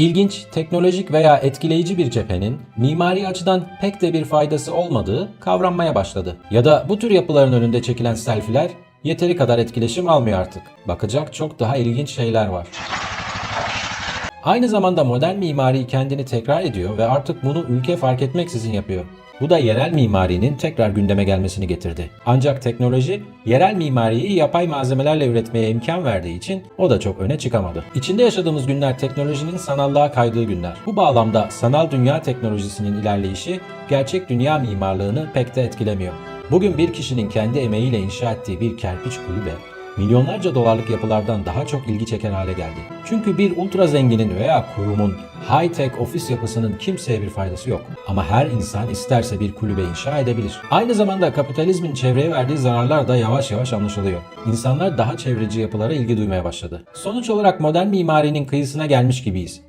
İlginç, teknolojik veya etkileyici bir cephenin mimari açıdan pek de bir faydası olmadığı kavranmaya başladı. Ya da bu tür yapıların önünde çekilen selfiler yeteri kadar etkileşim almıyor artık. Bakacak çok daha ilginç şeyler var. Aynı zamanda modern mimari kendini tekrar ediyor ve artık bunu ülke fark etmeksizin yapıyor. Bu da yerel mimarinin tekrar gündeme gelmesini getirdi. Ancak teknoloji yerel mimariyi yapay malzemelerle üretmeye imkan verdiği için o da çok öne çıkamadı. İçinde yaşadığımız günler teknolojinin sanallığa kaydığı günler. Bu bağlamda sanal dünya teknolojisinin ilerleyişi gerçek dünya mimarlığını pek de etkilemiyor. Bugün bir kişinin kendi emeğiyle inşa ettiği bir kerpiç kulübe milyonlarca dolarlık yapılardan daha çok ilgi çeken hale geldi. Çünkü bir ultra zenginin veya kurumun high-tech ofis yapısının kimseye bir faydası yok. Ama her insan isterse bir kulübe inşa edebilir. Aynı zamanda kapitalizmin çevreye verdiği zararlar da yavaş yavaş anlaşılıyor. İnsanlar daha çevreci yapılara ilgi duymaya başladı. Sonuç olarak modern mimarinin kıyısına gelmiş gibiyiz.